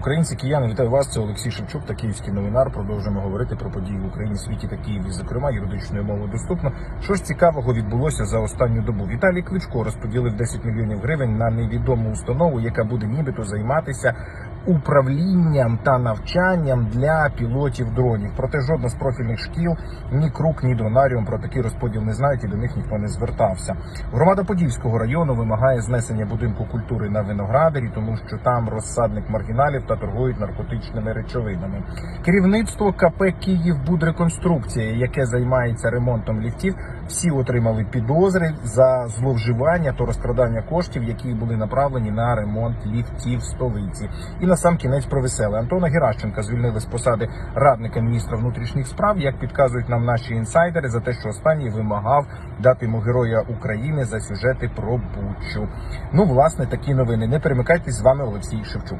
Українці, кияни, вітаю вас. Це Олексій Шевчук та Київський новинар. Продовжуємо говорити про події в Україні, світі та Києві. Зокрема, юридичною мовою доступно. Що ж цікавого відбулося за останню добу? Віталій Кличко розподілив 10 мільйонів гривень на невідому установу, яка буде нібито займатися управлінням та навчанням для пілотів дронів. Проте жодна з профільних шкіл ні крук, ні дронаріум про такий розподіл не знають і до них ніхто не звертався. Громада Подільського району вимагає знесення будинку культури на виноградарі, тому що там розсадник маргіналів та торгують наркотичними речовинами. Керівництво КП Київбудреконструкція, яке займається ремонтом ліфтів, всі отримали підозри за зловживання та розкрадання коштів, які були направлені на ремонт ліфтів столиці. І на сам кінець про веселе Антона Геращенка звільнили з посади радника міністра внутрішніх справ. Як підказують нам наші інсайдери, за те, що останній вимагав дати йому героя України за сюжети про Бучу. Ну, власне, такі новини. Не перемикайтесь з вами, Олексій Шевчук.